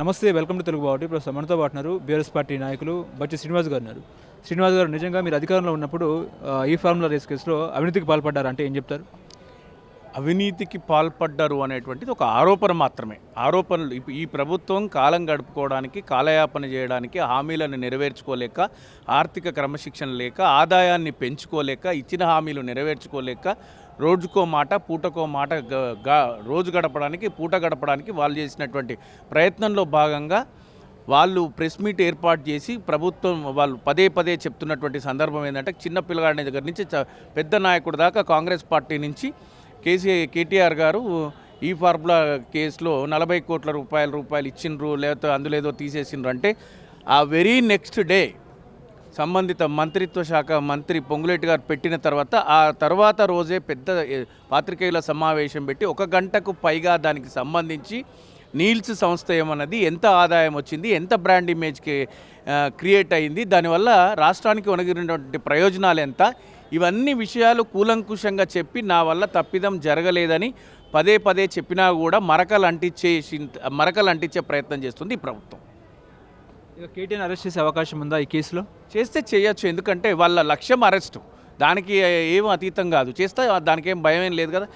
నమస్తే welcome to Telugu బావటి. ఇప్పుడు మనతో పాటున్నారు బీఆర్ఎస్ పార్టీ నాయకులు బచ్చి శ్రీనివాస్ గారు ఉన్నారు. శ్రీనివాస్ గారు నిజంగా మీరు అధికారంలో ఉన్నప్పుడు ఈ ఫార్ములా రేస్ కేసులో అవినీతికి పాల్పడ్డారంటే ఏం చెప్తారు? అవినీతికి పాల్పడ్డారు అనేటువంటిది ఒక ఆరోపణ మాత్రమే. ఆరోపణలు ఈ ప్రభుత్వం కాలం గడుపుకోవడానికి కాలయాపన చేయడానికి హామీలను నెరవేర్చుకోలేక ఆర్థిక క్రమశిక్షణ లేక ఆదాయాన్ని పెంచుకోలేక ఇచ్చిన హామీలు నెరవేర్చుకోలేక రోజుకో మాట పూటకో మాట రోజు గడపడానికి పూట గడపడానికి వాళ్ళు చేసినటువంటి ప్రయత్నంలో భాగంగా వాళ్ళు ప్రెస్ మీట్ ఏర్పాటు చేసి ప్రభుత్వం వాళ్ళు పదే పదే చెప్తున్నటువంటి సందర్భం ఏంటంటే చిన్న పిల్లగాడి దగ్గర నుంచి పెద్ద నాయకుడు దాకా కాంగ్రెస్ పార్టీ నుంచి కేసీ కేటీఆర్ గారు ఈ ఫార్ములా కేసులో నలభై కోట్ల రూపాయల రూపాయలు ఇచ్చిండ్రు లేకపోతే అందులో ఏదో తీసేసిండ్రు అంటే ఆ వెరీ నెక్స్ట్ డే సంబంధిత మంత్రిత్వ శాఖ మంత్రి పొంగులేటి గారు పెట్టిన తర్వాత ఆ తర్వాత రోజే పెద్ద పాత్రికేయుల సమావేశం పెట్టి ఒక గంటకు పైగా దానికి సంబంధించి నీల్స్ సంస్థ ఏమన్నది ఎంత ఆదాయం వచ్చింది ఎంత బ్రాండ్ ఇమేజ్కి క్రియేట్ అయింది దానివల్ల రాష్ట్రానికి ఒనగిరినటువంటి ప్రయోజనాలు ఎంత ఇవన్నీ విషయాలు కూలంకుషంగా చెప్పి నా వల్ల తప్పిదం జరగలేదని పదే పదే చెప్పినా కూడా మరకలు అంటించేసి మరకలు అంటించే ప్రయత్నం చేస్తుంది ఈ ప్రభుత్వం. ఇక కేటీఆర్ అరెస్ట్ చేసే అవకాశం ఉందా ఈ కేసులో? చేస్తే చేయొచ్చు ఎందుకంటే వాళ్ళ లక్ష్యం అరెస్టు. దానికి ఏం అతీతం కాదు. చేస్తే దానికి ఏం భయం ఏం లేదు కదా.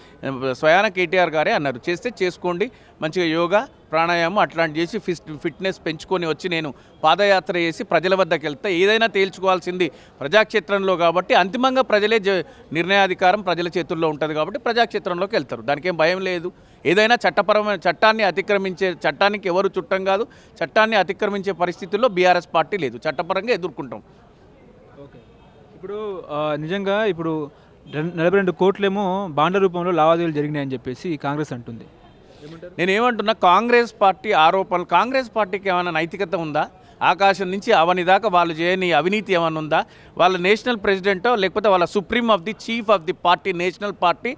స్వయాన కేటీఆర్ గారే అన్నారు. చేస్తే చేసుకోండి. మంచిగా యోగా ప్రాణాయామం అట్లాంటి చేసి ఫిట్ ఫిట్నెస్ పెంచుకొని వచ్చి నేను పాదయాత్ర చేసి ప్రజల వద్దకు వెళ్తే ఏదైనా తేల్చుకోవాల్సింది ప్రజాక్షేత్రంలో కాబట్టి అంతిమంగా ప్రజలే జ నిర్ణయాధికారం ప్రజల చేతుల్లో ఉంటుంది కాబట్టి ప్రజాక్షేత్రంలోకి వెళ్తారు. దానికి ఏం భయం లేదు. ఏదైనా చట్టపరమైన చట్టాన్ని అతిక్రమించే చట్టానికి ఎవరు చుట్టం కాదు. చట్టాన్ని అతిక్రమించే పరిస్థితుల్లో బీఆర్ఎస్ పార్టీ లేదు. చట్టపరంగా ఎదుర్కొంటాం. ఇప్పుడు నిజంగా ఇప్పుడు నలభై రెండు కోట్లేమో బాండ్ల రూపంలో లావాదేవీలు జరిగినాయని చెప్పేసి కాంగ్రెస్ అంటుంది. నేను ఏమంటున్నా కాంగ్రెస్ పార్టీ ఆరోపణలు కాంగ్రెస్ పార్టీకి ఏమైనా నైతికత ఉందా? ఆకాశం నుంచి అవని దాకా వాళ్ళు చేయని అవినీతి ఏమైనా ఉందా? వాళ్ళ నేషనల్ ప్రెసిడెంటో లేకపోతే వాళ్ళ supreme of the chief of the party national party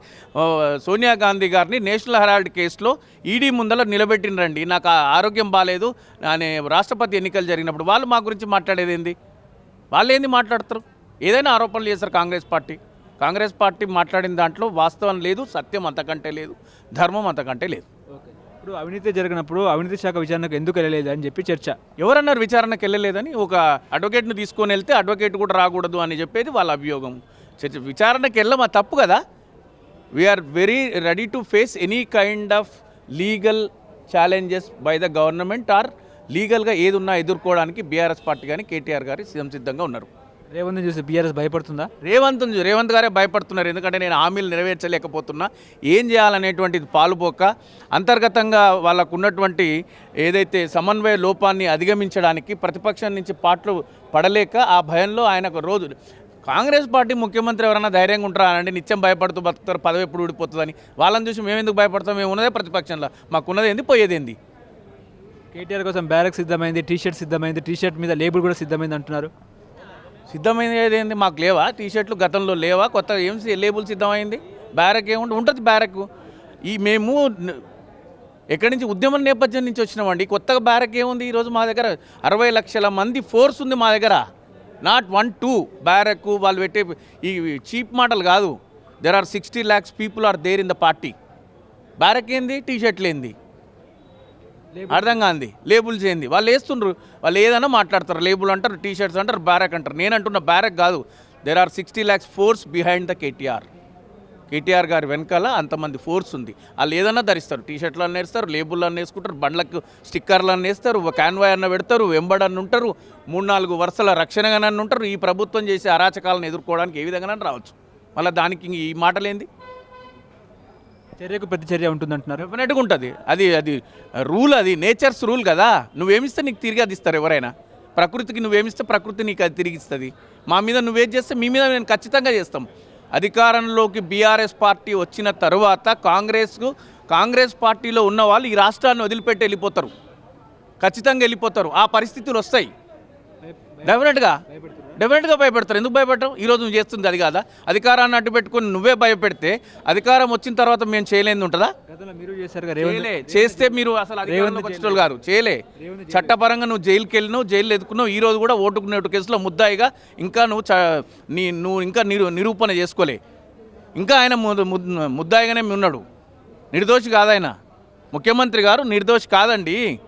Sonia Gandhi గారిని నేషనల్ హెరాల్డ్ కేసులో ఈడీ ముందర నిలబెట్టినరండి నాకు ఆ ఆరోగ్యం బాగాలేదు అనే రాష్ట్రపతి ఎన్నికలు జరిగినప్పుడు వాళ్ళు మా గురించి మాట్లాడేది ఏంది? వాళ్ళు ఏంది మాట్లాడతారు ఏదైనా ఆరోపణలు చేస్తారు కాంగ్రెస్ పార్టీ. కాంగ్రెస్ పార్టీ మాట్లాడిన దాంట్లో వాస్తవం లేదు సత్యం అంతకంటే లేదు ధర్మం అంతకంటే లేదు. ఇప్పుడు అవినీతి జరిగినప్పుడు అవినీతి శాఖ విచారణకు ఎందుకు వెళ్ళలేదు అని చెప్పి చర్చ. ఎవరన్నారు విచారణకు వెళ్ళలేదని ఒక అడ్వకేట్ను తీసుకొని వెళ్తే అడ్వకేట్ కూడా రాకూడదు అని చెప్పేది వాళ్ళ అభియోగం. చర్చ విచారణకు వెళ్ళమా తప్పు కదా? We're very ready to face any kind of legal challenges by the government or లీగల్గా ఏది ఉన్నా ఎదుర్కోవడానికి బీఆర్ఎస్ పార్టీ కానీ కేటీఆర్ గారు సిద్ధంగా ఉన్నారు. రేవంత్ చూసి బీఆర్ఎస్ భయపడుతుందా? రేవంత్ రేవంత్ గారే భయపడుతున్నారు. ఎందుకంటే నేను హామీలు నెరవేర్చలేకపోతున్నా. ఏం చేయాలనేటువంటిది పాలుపోక అంతర్గతంగా వాళ్ళకు ఉన్నటువంటి ఏదైతే సమన్వయ లోపాన్ని అధిగమించడానికి ప్రతిపక్షం నుంచి పాటలు పడలేక ఆ భయంలో ఆయనకు రోజు కాంగ్రెస్ పార్టీ ముఖ్యమంత్రి ఎవరైనా ధైర్యంగా ఉంటారా అంటే నిత్యం భయపడుతూ బతుకుతారు పదవి ఎప్పుడు ఊడిపోతుందని. వాళ్ళని చూసి మేము ఎందుకు భయపడతాం? మేము ఉన్నదే ప్రతిపక్షంలో. మాకున్నది ఏంది? పోయేది ఏంది కేటీఆర్ కోసం బ్యారక్ సిద్ధమైంది టీ షర్ట్ సిద్ధమైంది టీ షర్ట్ మీద లేబుల్ కూడా సిద్ధమైంది అంటున్నారు. సిద్ధమైనది ఏంది మాకు లేవా? టీ షర్ట్లు గతంలో లేవా? కొత్త ఏం లేబుల్ సిద్ధమైంది? బ్యారక్ ఏముంది ఉంటుంది బ్యారక్. ఈ మేము ఎక్కడి నుంచి ఉద్యమం నేపథ్యం నుంచి వచ్చినామండి. కొత్తగా బ్యారక్ ఏముంది? ఈరోజు మా దగ్గర అరవై లక్షల మంది ఫోర్స్ ఉంది మా దగ్గర. Not one two. బ్యారక్ వాళ్ళు పెట్టే ఈ చీప్ మాటలు కాదు. There are sixty lakhs people are there in the party barrack ఏంది? టీ షర్ట్లు ఏంది? అర్థం కాంది. లేబుల్స్ ఏంది వాళ్ళు వేస్తుండ్రు. వాళ్ళు ఏదైనా మాట్లాడతారు. లేబుల్ అంటారు టీ షర్ట్స్ అంటారు బ్యారక్ అంటారు. నేను అంటున్న బ్యారక్ కాదు. There are sixty lakhs forces behind the KTR KTR గారి వెనకాల అంతమంది ఫోర్స్ ఉంది. వాళ్ళు ఏదైనా ధరిస్తారు. టీ షర్ట్లు అన్న వేస్తారు లేబుల్ అన్న వేసుకుంటారు బండ్లకు స్టిక్కర్లు అన్న వేస్తారు కాన్వాయ్ అన్న పెడతారు వెంబడన్న ఉంటారు మూడు నాలుగు వరుసల రక్షణగానన్న ఉంటారు. ఈ ప్రభుత్వం చేసే అరాచకాలను ఎదుర్కోవడానికి ఏ విధంగా రావచ్చు. మళ్ళీ దానికి ఈ మాటలేంది? చర్యకు ప్రతి చర్య ఉంటుందంటున్నారు. డెఫినెట్గా ఉంటుంది. అది అది రూల్ అది నేచర్స్ రూల్ కదా. నువ్వేమిస్తే నీకు తిరిగి అది ఇస్తారు ఎవరైనా. ప్రకృతికి నువ్వేమిస్తే ప్రకృతి నీకు అది తిరిగి ఇస్తుంది. మా మీద నువ్వేం చేస్తే మీ మీద నేను ఖచ్చితంగా చేస్తాం. అధికారంలోకి బీఆర్ఎస్ పార్టీ వచ్చిన తర్వాత కాంగ్రెస్కు కాంగ్రెస్ పార్టీలో ఉన్న వాళ్ళు ఈ రాష్ట్రాన్ని వదిలిపెట్టి వెళ్ళిపోతారు. ఖచ్చితంగా వెళ్ళిపోతారు. ఆ పరిస్థితులు వస్తాయి. డెఫినెట్గా. డెఫినెట్గా భయపెడతారు. ఎందుకు భయపెట్టరు? ఈరోజు నువ్వు చేస్తుంది అది కాదా? అధికారాన్ని అడ్డు పెట్టుకొని నువ్వే భయపెడితే అధికారం వచ్చిన తర్వాత మేము చేయలేని ఉంటుందా? చేయలే. చేస్తే మీరు అసలు గారు చేయలే. చట్టపరంగా నువ్వు జైలుకి వెళ్ళినావు జైలు ఎదుకున్నావు ఈ రోజు కూడా ఓటుకునే కేసులో ముద్దాయిగా ఇంకా నువ్వు నీ నువ్వు ఇంకా నిరూ నిరూపణ చేసుకోలే. ఇంకా ఆయన ముద్ద- ముద్ద- ముద్దాయిగానే ఉన్నాడు. నిర్దోషి కాదాయన ముఖ్యమంత్రి గారు నిర్దోషి కాదండి.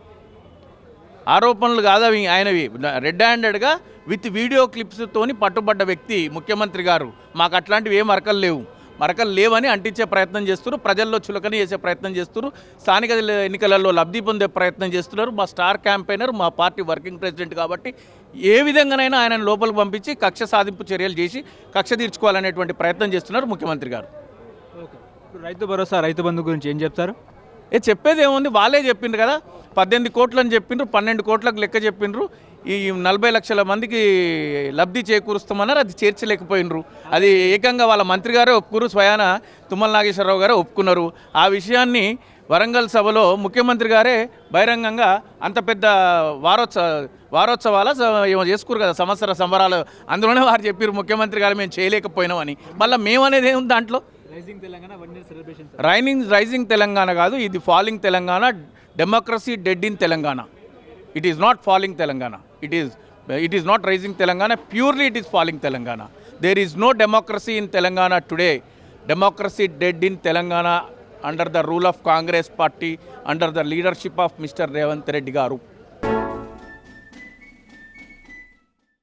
ఆరోపణలు కాదు అవి ఆయనవి. రెడ్ హ్యాండెడ్గా విత్ వీడియో క్లిప్స్తోని పట్టుబడ్డ వ్యక్తి ముఖ్యమంత్రి గారు. మాకు అట్లాంటివి ఏం మరకలు లేవు. మరకలు లేవని అంటించే ప్రయత్నం చేస్తున్నారు. ప్రజల్లో చులకన చేసే ప్రయత్నం చేస్తున్నారు. స్థానిక ఎన్నికలలో లబ్ధి పొందే ప్రయత్నం చేస్తున్నారు. మా స్టార్ క్యాంపెయినర్ మా పార్టీ వర్కింగ్ ప్రెసిడెంట్ కాబట్టి ఏ విధంగానైనా ఆయనను లోపలికి పంపించి కక్ష సాధింపు చర్యలు చేసి కక్ష తీర్చుకోవాలనేటువంటి ప్రయత్నం చేస్తున్నారు ముఖ్యమంత్రి గారు. రైతు భరోసా రైతు బంధు గురించి ఏం చెప్తారు? ఏ చెప్పేది ఏముంది? వాళ్ళే చెప్పిండ్రు కదా. పద్దెనిమిది కోట్లు అని చెప్పిండ్రు పన్నెండు కోట్లకు లెక్క చెప్పిండ్రు ఈ నలభై లక్షల మందికి లబ్ధి చేకూరుస్తామన్నారు అది చేర్చలేకపోయినరు. అది ఏకంగా వాళ్ళ మంత్రి గారే ఒప్పుకురు స్వయాన తుమ్మల నాగేశ్వరరావు గారే ఒప్పుకున్నారు. ఆ విషయాన్ని వరంగల్ సభలో ముఖ్యమంత్రి గారే బహిరంగంగా అంత పెద్ద వారోత్సవ వారోత్సవాల ఏమో చేసుకురు కదా సంవత్సర సంబరాలు. అందులోనే వారు చెప్పారు ముఖ్యమంత్రి గారు మేము చేయలేకపోయినామని. మళ్ళీ మేమనేది ఏముంది దాంట్లో? రైనింగ్ రైజింగ్ తెలంగాణ కాదు ఇది falling Telangana democracy dead in Telangana it is not falling Telangana It is, it is not rising Telangana, purely it is falling Telangana. There is no democracy in Telangana today. Democracy dead in Telangana under the rule of Congress party, under the leadership of Mr. Revanth Reddy Garu.